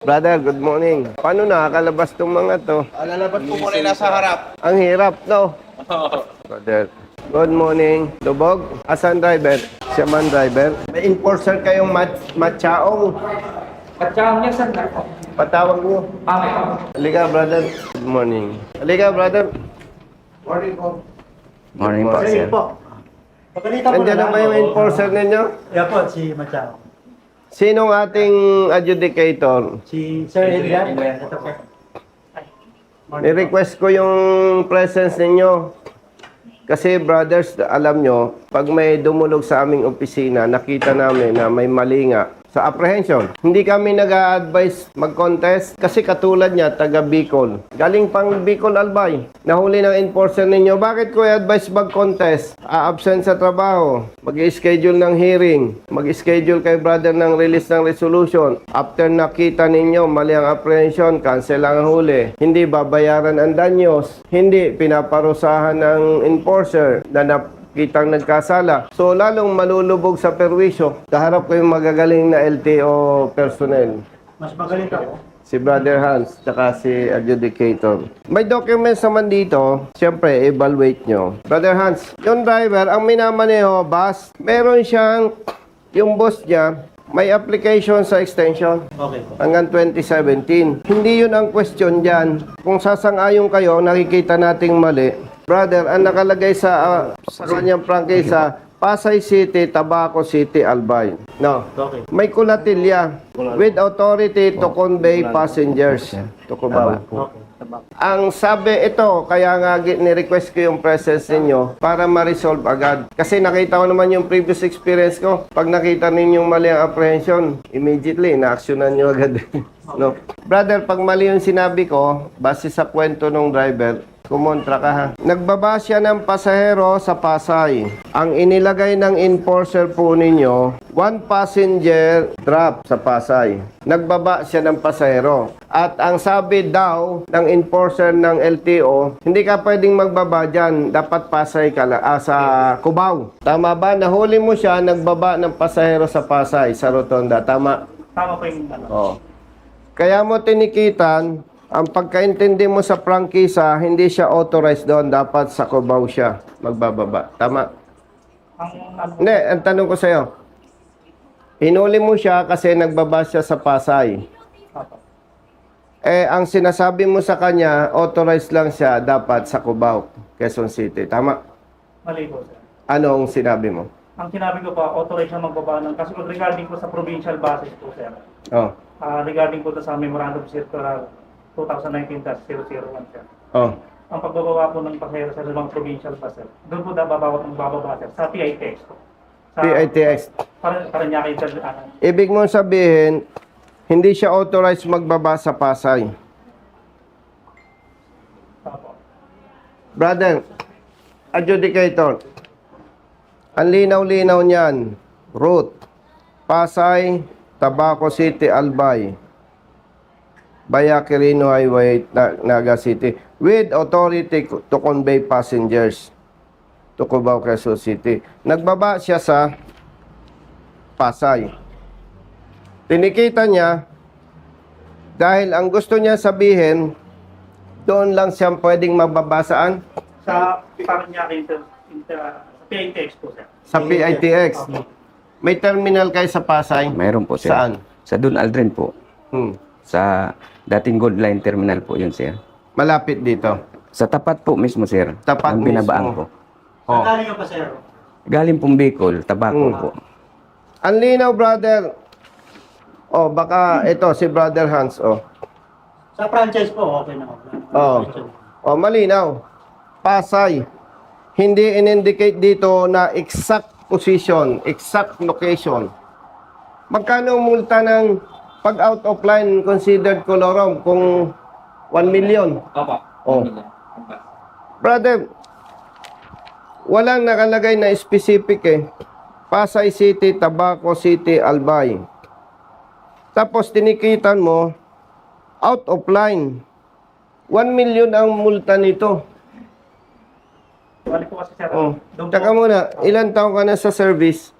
Brother, good morning. Paano nakakalabas tong mga to? Ah, lalabas po muna yung nasa harap. Ang hirap, no? Brother, good morning. Lubog, asan driver? Siya man driver. May enforcer kayong mat matchaong. Pagkakam niya, sir, po. Patawag niyo. Pangit po. Halika, brother. Good morning. Halika, brother. Morning po. Morning po, Morning sir. po. Pagkalita po Nandiyan na ba yung enforcer ninyo? Yan po, si Machao. Sinong ating adjudicator? Si Sir. Ito po. I-request ko yung presence ninyo. Kasi brothers, alam nyo, pag may dumulog sa aming opisina, nakita namin na may mali nga sa apprehension. Hindi kami nag-a-advise mag-contest kasi katulad niya, taga Bicol. Galing pang Bicol Albay. Nahuli ng enforcer ninyo. Bakit ko i-advise mag-contest? A-absent sa trabaho. Mag-schedule ng hearing. Mag-schedule kay brother ng release ng resolution. After nakita ninyo, mali ang apprehension, cancel ang huli. Hindi babayaran ang danyos. Hindi pinaparusahan ng enforcer na nap kitang nagkasala. So, lalong malulubog sa perwisyo. Kaharap ko yung magagaling na LTO personnel. Mas magaling ako. Si Brother Hans, tsaka si adjudicator. May documents naman dito. Siyempre, evaluate nyo. Brother Hans, yung driver, ang minamaneho, bus, meron siyang, yung boss niya, may application sa extension Okay po. hanggang 2017. Hindi yun ang question dyan. Kung sasang-ayon kayo, nakikita nating mali. Brother, ang nakalagay sa, ah, sa kanyang prangkisa, Pasay City, Tabaco City, Albay. No. Okay. May kulatilya with authority to convey passengers to Cubao. Okay. Ang sabi ito, kaya nga ni-request ko yung presence ninyo para ma-resolve agad. Kasi nakita ko naman yung previous experience ko. Pag nakita ninyong mali ang apprehension, immediately, na-actionan nyo agad. no? Brother, pag mali yung sinabi ko, base sa kwento ng driver, kumontra ka ha. Nagbaba siya ng pasahero sa Pasay. Ang inilagay ng enforcer po ninyo, one passenger drop sa Pasay. Nagbaba siya ng pasahero. At ang sabi daw ng enforcer ng LTO, hindi ka pwedeng magbaba dyan. Dapat Pasay ka la- ah, sa Cubao. Tama ba? Nahuli mo siya, nagbaba ng pasahero sa Pasay, sa Rotonda. Tama? Tama po yung ano. Oo. Kaya mo tinikitan, ang pagkaintindi mo sa prangkisa, hindi siya authorized doon. Dapat sa Cubao siya magbababa. Tama? Hindi, ang tanong ko sa'yo. Hinuli mo siya kasi nagbaba siya sa Pasay. Eh, ang sinasabi mo sa kanya, authorized lang siya dapat sa Cubao, Quezon City. Tama? Mali po, sir. Anong sinabi mo? Ang sinabi ko po, authorized na magbaba ng, kasi regarding po sa provincial basis po, sir. Oh. Ah, regarding po sa Memorandum Circular 2019-001, sir. Oh. Ang pagbababa po ng pasahero sa mga provincial bus, sir. Doon po dapat babawat ng bababa, sir. Sa PITX po. Sa, PITX. Para, para niya kayo, ano, Ibig mo sabihin, hindi siya authorized magbaba sa Pasay. Papa. Brother, adjudicator, ang linaw-linaw niyan, route, Pasay, Tabaco City, Albay, Bayaquirino Highway, Na- Naga City, with authority to convey passengers to Cubao, Quezon City. Nagbaba siya sa Pasay. Tinikita niya, dahil ang gusto niya sabihin, doon lang siya pwedeng mababasaan Sa Paranaque Inter, Inter, sa PITX po, sir. sa PITX. May terminal kayo sa Pasay? Mayroon po, sir. Saan? Sa Dun Aldrin po. Hmm. Sa dating Gold Line Terminal po yun, sir. Malapit dito. Sa tapat po mismo, sir. Tapat ang binabaan mismo. ko. Oh. Galing ka pa, sir. Galing pong Bicol, Tabaco Mm. po. Ang linaw, brother. Oh, baka ito si Brother Hans, oh. Sa franchise po, okay na. Oh. Oh, malinaw. Pasay. Hindi in-indicate dito na exact position, exact location. Magkano ang multa ng pag out of line considered colorum kung 1 million? Opo. Oh. Brother, walang nakalagay na specific eh. Pasay City, Tabaco City, Albay. Tapos tinikitan mo, out of line. 1 million ang multa nito. Balik po kasi, sir. Oh. Taka muna, ilan taong ka na sa service?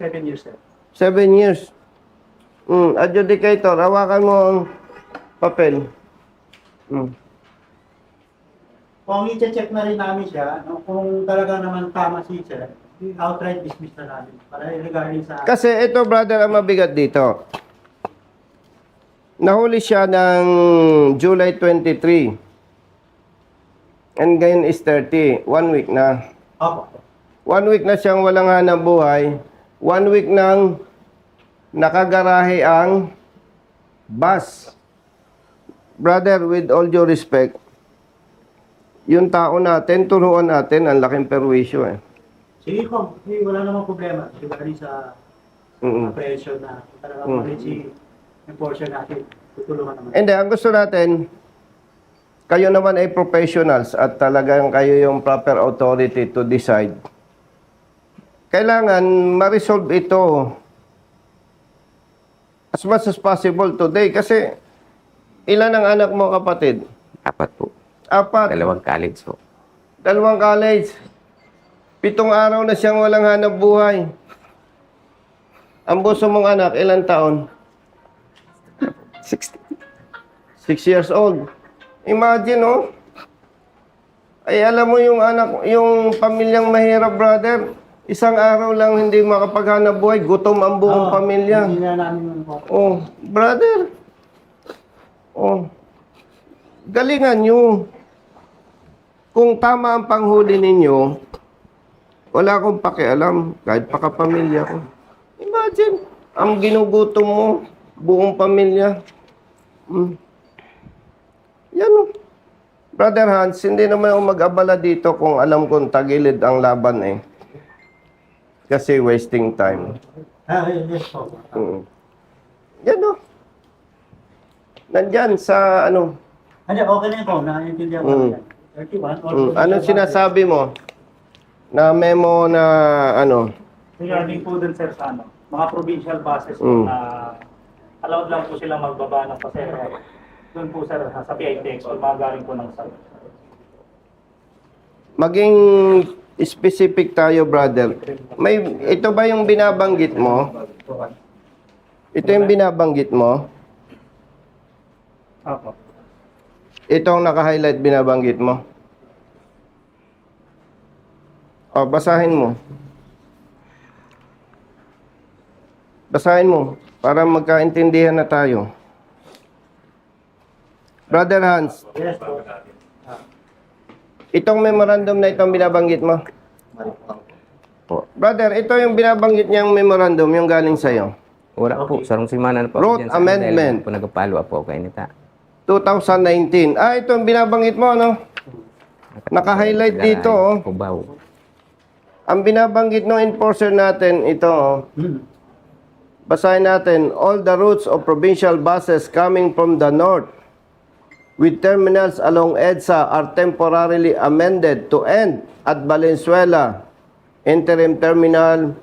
7 years, sir. 7 years. Mm, adjudicator, hawakan mo ang papel. Mm. Kung i-check na rin namin siya, no, kung talaga naman tama si sir, outright dismiss na namin. Para regarding sa... Kasi ito, brother, ang mabigat dito. Nahuli siya ng July 23. And ngayon is 30. One week na. Opo. One week na siyang walang hanap buhay. One week nang nakagarahe ang bus. Brother, with all due respect, yung tao natin, turuan natin, ang laking perwisyo eh. Sige ko, eh, wala namang problema. Regarding sa Mm-mm. apprehension na talaga Mm. mm. si enforcer natin, tutulungan naman. Hindi, ang gusto natin, kayo naman ay professionals at talagang kayo yung proper authority to decide. Kailangan ma-resolve ito as much as possible today kasi ilan ang anak mo kapatid? Apat po. Apat. Dalawang college po. Dalawang college. Pitong araw na siyang walang hanap buhay. Ang buso mong anak, ilang taon? 60. Six years old. Imagine, oh. Ay, alam mo yung anak, yung pamilyang mahirap, brother. Isang araw lang hindi makapaghanap buhay. Gutom ang buong Oo, pamilya. Hindi na namin yun po. Oh, brother. Oh. Galingan nyo. Kung tama ang panghuli ninyo, wala akong pakialam. Kahit pa kapamilya ko. Imagine, ang ginugutom mo, buong pamilya. Mm. Yan oh. Brother Hans, hindi naman ako mag-abala dito kung alam kong tagilid ang laban eh. Kasi wasting time. Ah, yes po. Mm. Yan o. Nandyan sa ano. Hindi, okay na yun po. Naiintindihan ko Mm. yan. 31. all Mm. Anong provincial sinasabi mo? Na memo na ano. Regarding po dun sir sa ano, mga provincial buses Mm. na allowed lang po silang magbaba ng pasero. Doon po sir sa PITX o mga galing po ng South. Maging specific tayo, brother. May ito ba yung binabanggit mo? Ito yung binabanggit mo? Opo. Ito ang naka-highlight binabanggit mo? O, basahin mo. Basahin mo para magkaintindihan na tayo. Brother Hans, Yes. Itong memorandum na itong binabanggit mo. Po. Brother, ito yung binabanggit niyang memorandum, yung galing sa'yo. Wala po. Sarong simana na po. Road sa amendment. Dahil po nagpalo po kay Nita. 2019. Ah, ito yung binabanggit mo, no? Naka-highlight dito, oh. Kubaw. Ang binabanggit ng enforcer natin, ito, oh. Basahin natin, all the routes of provincial buses coming from the north with terminals along EDSA are temporarily amended to end at Valenzuela interim terminal.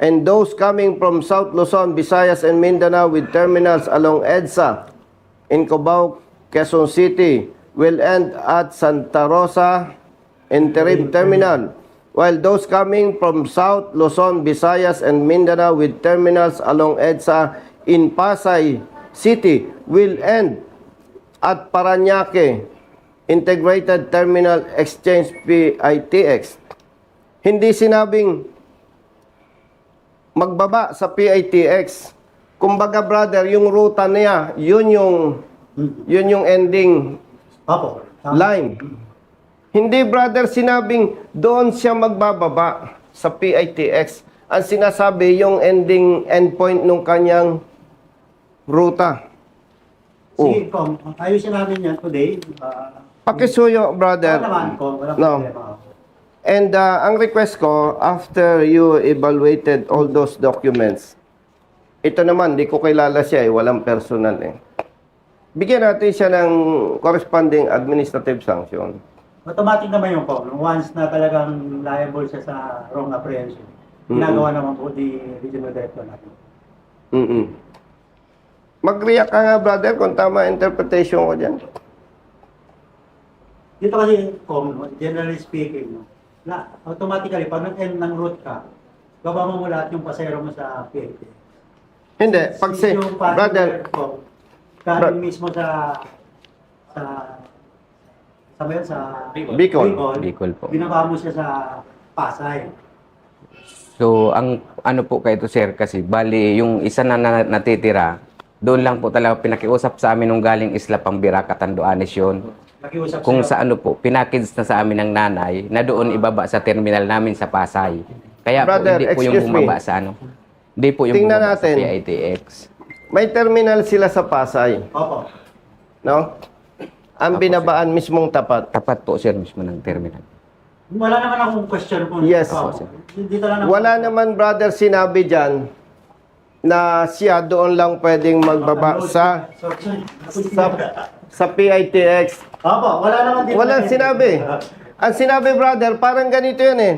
And those coming from South Luzon, Visayas, and Mindanao with terminals along EDSA in Cubao, Quezon City will end at Santa Rosa interim terminal. While those coming from South Luzon, Visayas, and Mindanao with terminals along EDSA in Pasay City will end at Paranaque Integrated Terminal Exchange PITX. Hindi sinabing magbaba sa PITX. Kumbaga brother, yung ruta niya, yun yung yun yung ending. Tama. line. Hindi brother sinabing doon siya magbababa sa PITX. Ang sinasabi yung ending endpoint nung kanyang ruta. Oh. Sige, Kong. Ayusin namin yan today. Uh, Pakisuyo brother. naman, Kong. Walang No. problema. And uh, ang request ko, after you evaluated all those documents, ito naman, di ko kilala siya eh, walang personal eh. Bigyan natin siya ng corresponding administrative sanction. Automatic naman yung Kong. Once na talagang liable siya sa wrong apprehension. Ginagawa naman po di regional director natin. Mm-mm. Mag-react ka nga, brother, kung tama interpretation ko dyan. Dito kasi, no, generally speaking, no, na automatically, pag nag-end ng route ka, baba mo lahat yung pasero mo sa PIT. Hindi, pag si, Yung brother, galing Bro- mismo sa sa sa ba yun? sa Bicol. Bicol po. Binaba mo siya sa Pasay. So, ang ano po kayo sir, kasi bali, yung isa na, na natitira, doon lang po talaga pinakiusap sa amin nung galing Isla Pambira, Catanduanes yun. Nakiusap Kung sa ano po, pinakids na sa amin ng nanay na doon ibaba sa terminal namin sa Pasay. Kaya Brother, po, hindi po yung excuse me. bumaba sa ano. Hindi po yung Tingnan bumaba natin. sa PITX. may terminal sila sa Pasay, Opo. no? Ang binabaan mismong tapat. Tapat po sir mismo ng terminal. Wala naman akong question kung Yes. Opo. Dito lang naman. Wala naman, brother, sinabi dyan na siya doon lang pwedeng magbaba sa sa, sa PITX. Opo, wala naman dito. Walang sinabi. Ang sinabi, brother, parang ganito yan eh.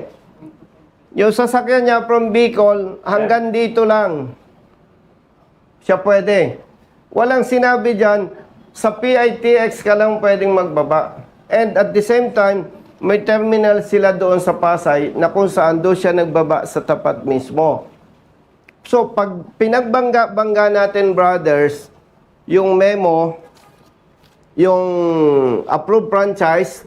Yung sasakyan niya from Bicol hanggang dito lang. Siya pwede. Walang sinabi dyan, sa PITX ka lang pwedeng magbaba. And at the same time, may terminal sila doon sa Pasay na kung saan doon siya nagbaba sa tapat mismo. So, pag pinagbangga-bangga natin, brothers, yung memo, yung approved franchise,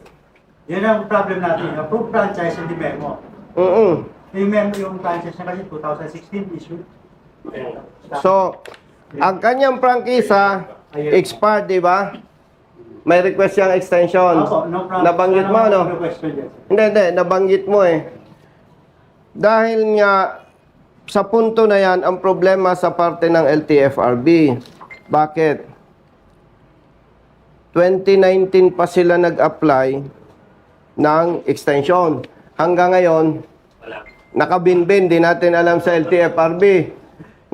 Yan ang problem natin. Approved franchise hindi memo. mm Yung memo, yung franchise na kasi 2016 issue. So, ang kanyang prangkisa, expired, di ba? May request siyang extension. Opo, no problem. Nabanggit mo, no? Hindi, hindi. Nabanggit mo eh. Dahil nga, sa punto na yan, ang problema sa parte ng LTFRB. Bakit? 2019 pa sila nag-apply ng extension. Hanggang ngayon, nakabinbin, di natin alam sa LTFRB.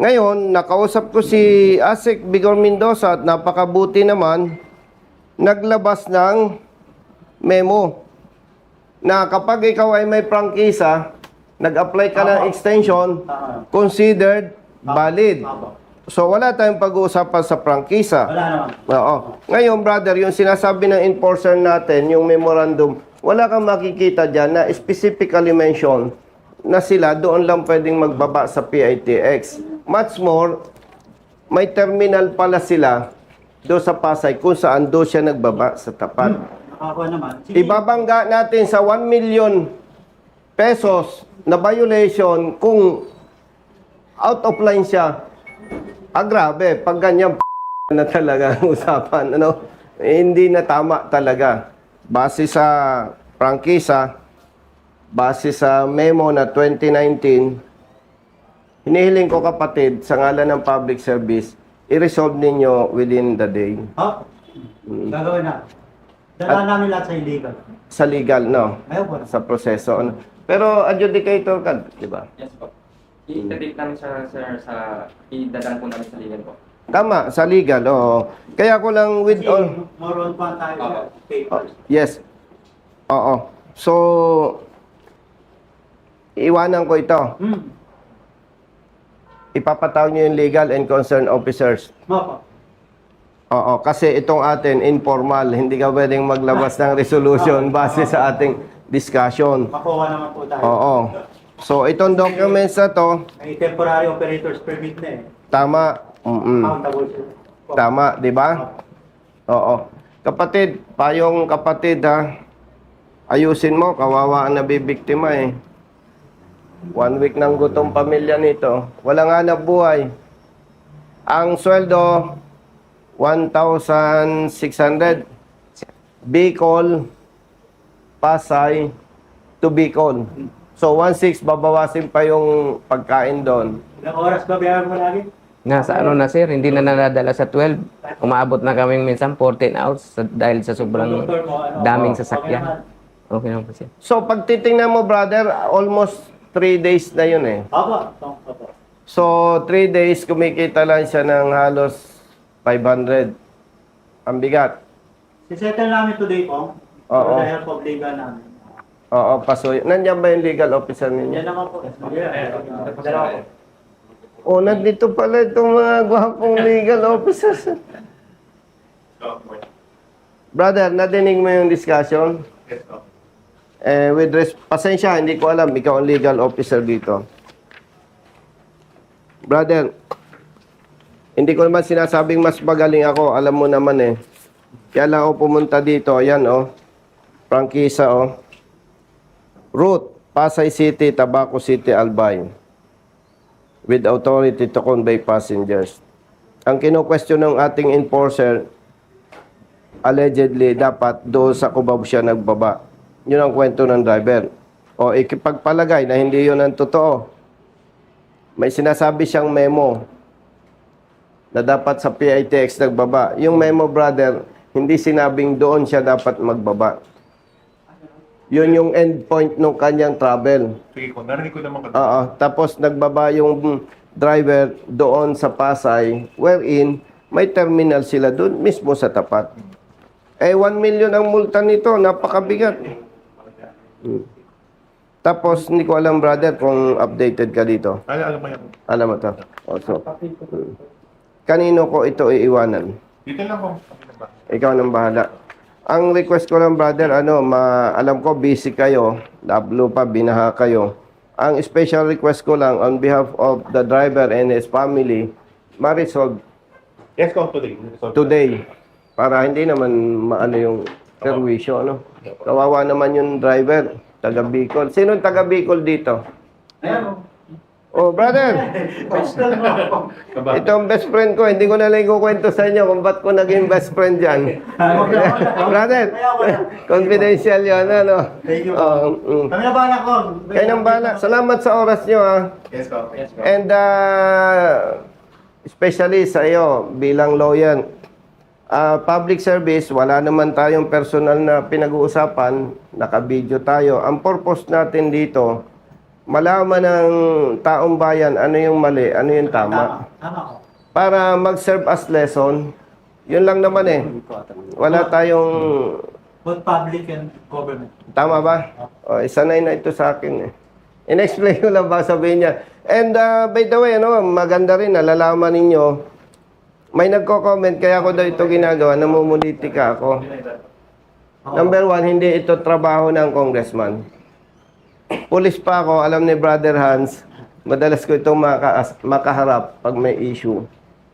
Ngayon, nakausap ko si Asik Bigor Mendoza at napakabuti naman, naglabas ng memo na kapag ikaw ay may prangkisa, nag-apply ka ng extension, considered valid. So wala tayong pag-uusapan sa prangkisa. Wala naman. Oo. Ngayon, brother, yung sinasabi ng enforcer natin, yung memorandum, wala kang makikita dyan na specifically mention na sila doon lang pwedeng magbaba sa PITX. Much more, may terminal pala sila doon sa Pasay kung saan doon siya nagbaba sa tapat. Nakakuha naman. Sige. Ibabangga natin sa 1 million pesos na violation kung out of line siya. Ah, grabe. Pag ganyan, na talaga ang usapan. Ano? Eh, hindi na tama talaga. Base sa prangkisa, base sa memo na 2019, hinihiling ko kapatid sa ngalan ng public service, i-resolve ninyo within the day. Ha? Gagawin na. Dala namin lahat sa illegal. Sa legal, no? Ayaw po sa proseso. Ano. Pero adjudicator ka, di ba? Yes po. I-interdict namin sa, sir, sa, idadaan po namin sa legal po. Tama, sa legal, oo. Kaya ko lang with all... more on pa tayo sa Oh, papers. yes. Oo. So, iwanan ko ito. Hmm. Ipapatawag niyo yung legal and concerned officers. Opo. Oo, kasi itong atin, informal. Hindi ka pwedeng maglabas ng resolution base sa ating discussion. Makuha naman po tayo. Oo. So, itong documents na to, May temporary operators permit na eh. tama. Mm-mm. Countable. Tama, di ba? Oo. Kapatid, payong kapatid ha. Ayusin mo, kawawa ang nabibiktima eh. One week ng gutom pamilya nito. Walang hanap buhay. Ang sweldo, 1,600. Bicol, Pasay, to Bicol. So, 1,600 babawasin pa yung pagkain doon. Ilang oras ba bayaran mo lagi? Nasa ano na sir, hindi na nadadala sa 12. Umaabot na kaming minsan 14 hours sa- dahil sa sobrang Doktor mo, ano, daming okay sasakyan. naman. Okay naman po sir. So, pag titingnan mo, brother, almost 3 days na yun eh. Opo. So, 3 days, kumikita lang siya ng halos 500. Ang bigat. Sisettle namin today po. Oo. Of legal namin. Oo, pasoy. Nandiyan ba yung legal officer Yan ninyo? naman po. Dalawa po. Oh, nandito pala itong mga gwapong legal officers. Brother, nadinig mo yung discussion? Eh, with res- pasensya, hindi ko alam. Ikaw ang legal officer dito. Brother, Hindi ko naman sinasabing mas magaling ako. Alam mo naman eh. Kaya lang ako pumunta dito. Ayan oh. Prangkisa oh. Route, Pasay City, Tabaco City, Albay. With authority to convey passengers. Ang kino-question ng ating enforcer, allegedly dapat doon sa Cubao siya nagbaba. Yun ang kwento ng driver. O ikipagpalagay na hindi yun ang totoo. May sinasabi siyang memo na dapat sa PITX nagbaba. Yung memo, brother, hindi sinabing doon siya dapat magbaba. Yun yung end point ng kanyang travel. Sige ko, narinig ko naman Oo. Tapos nagbaba yung driver doon sa Pasay, wherein may terminal sila doon mismo sa tapat. Eh, 1 million ang multa nito. Napakabigat. Hmm. Tapos, hindi ko alam, brother, kung updated ka dito. Alam, alam mo yan. Alam mo to. Also, kanino ko ito iiwanan? Dito lang po. Ikaw nang bahala. Ang request ko lang, brother, ano, ma alam ko busy kayo, lablo pa, binaha kayo. Ang special request ko lang on behalf of the driver and his family, ma-resolve Yes, ko today. So, today para hindi naman maano yung perwisyo, ano. Kawawa naman yung driver, taga Bicol. Sino taga Bicol dito? Ayan, Oh, brother, Hostel mo ako. Kaba. ito ang best friend ko. Hindi ko na lang kukwento sa inyo kung ba't ko naging best friend dyan. brother, confidential yan, ano. Thank you. Oh, mm. Kami na bala ko. Kayo nang bala. Salamat sa oras nyo, ha. Yes, ko. Yes. And uh, especially sa iyo bilang lawyer, uh, public service, wala naman tayong personal na pinag-uusapan, naka-video tayo. Ang purpose natin dito, malaman ng taong bayan ano yung mali, ano yung tama. Tama. Tama ko. Para mag-serve as lesson, yun lang naman eh. Wala tayong... Both public and government. Tama ba? O, isanay na ito sa akin eh. In-explain ko lang ba sabihin niya. And uh, by the way, ano, maganda rin, nalalaman ninyo, may nagko-comment, kaya ko daw ito ginagawa, namumulitika ako. Number one, hindi ito trabaho ng congressman. Pulis pa ako, alam ni Brother Hans, madalas ko itong maka- makaharap pag may issue.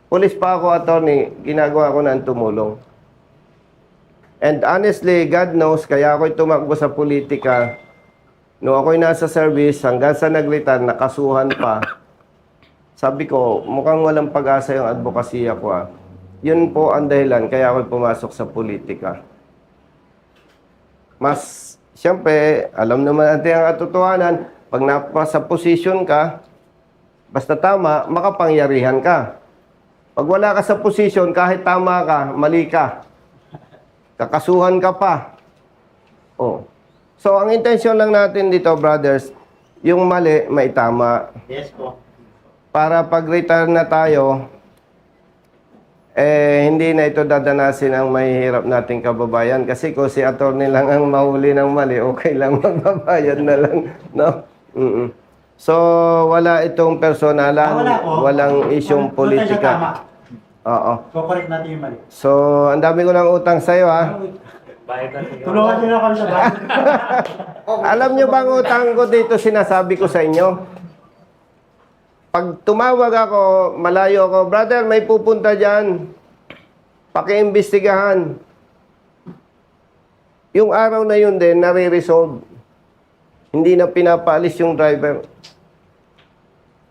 Pulis pa ako, attorney, ginagawa ko ng tumulong. And honestly, God knows, kaya ako tumakbo sa politika. Noong ako'y nasa service, hanggang sa nag-retire, nakasuhan pa. Sabi ko, mukhang walang pag-asa yung advokasya ko ah. Yun po ang dahilan, kaya ako'y pumasok sa politika. Mas, siyempre, alam naman natin ang katotohanan, pag napasa posisyon ka, basta tama, makapangyarihan ka. Pag wala ka sa posisyon, kahit tama ka, mali ka. Kakasuhan ka pa. Oh. So, ang intensyon lang natin dito, brothers, yung mali, may tama. Yes po. Para pag-retire na tayo, eh, hindi na ito dadanasin ang mahihirap nating kababayan. Kasi kung si attorney lang ang mahuli ng mali, okay lang magbabayad na lang. No? Mm-mm. So, wala itong personalan, Ah, wala po. walang isyong politika. Oo. Kukorek natin yung mali. So, ang dami ko ng utang sa'yo, ha? Tulungan nyo na kami sa bahay. Alam nyo bang utang ko dito sinasabi ko sa inyo? Pag tumawag ako, malayo ako, brother, may pupunta dyan. Pakiimbestigahan. Yung araw na yun din, nare-resolve. Hindi na pinapaalis yung driver.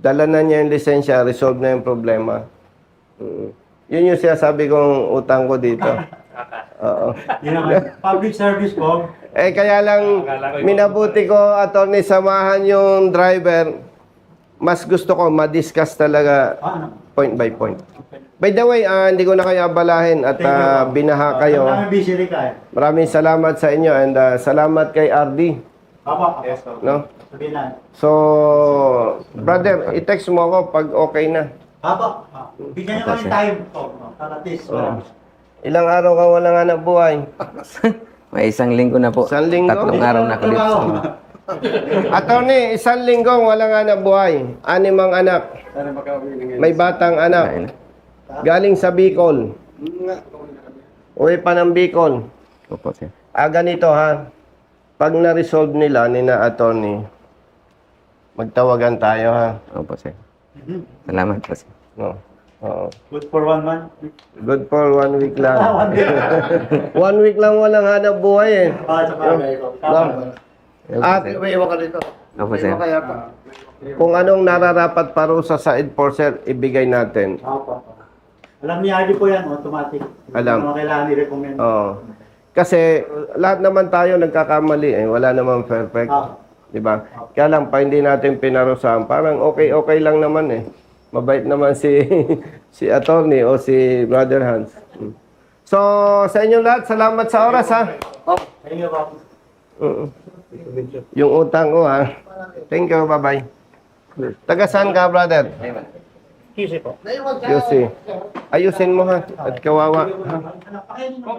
Dala na niya yung lisensya, resolve na yung problema. Mm. Yun yung sinasabi kong utang ko dito. Oo. Yun naman. Public service po. Eh, kaya lang, minabuti ko, attorney, samahan yung driver. Mas gusto ko, ma-discuss talaga point by point. By the way, ah, hindi ko na kayo abalahin at ah, binaha Ah, kayo. Kami busy rin ka eh. Maraming salamat sa inyo and ah, salamat kay RD. Papa, Yes, ko. No? sabihin. So, brother, i-text mo ako pag okay na. Papa, ah, bigyan nyo kami time. Oh, para at least. Oo. Ilang araw ka walang anak buhay? May isang linggo na po. Isang linggo? Tatlong araw na ako dito. Sa- Attorney, isang linggong walang anak buhay. Animang anak. May batang anak. Galing sa Bicol. Uwi pa ng Bicol. Opo, sir. Ah, ganito ha. Pag na-resolve nila ni na attorney, magtawagan tayo ha. Opo, sir. Salamat po, sir. No. Oo. Good for one month. Good for one week lang. One week. lang walang hanap buhay eh. Ah, sa bagay At May iwan ka dito. Opo, sir. Kaya pa. kung anong nararapat parusa sa enforcer, ibigay natin. Opo. Alam niya ID po yan, automatic. Alam. Ano kailangan i-recommend. Oo. Kasi lahat naman tayo nagkakamali eh. Wala naman perfect. Ah. Di ba? Kaya lang, pa hindi natin pinarusahan. Parang okay-okay lang naman eh. Mabait naman si si attorney o si Brother Hans. Mm. So, sa inyong lahat, salamat sa oras ha. Oh, thank you, Papa. Oo. Yung utang ko ha. Thank you, bye-bye. Taga saan ka, brother? QC po. QC. Ayusin mo ha. At kawawa. Mo.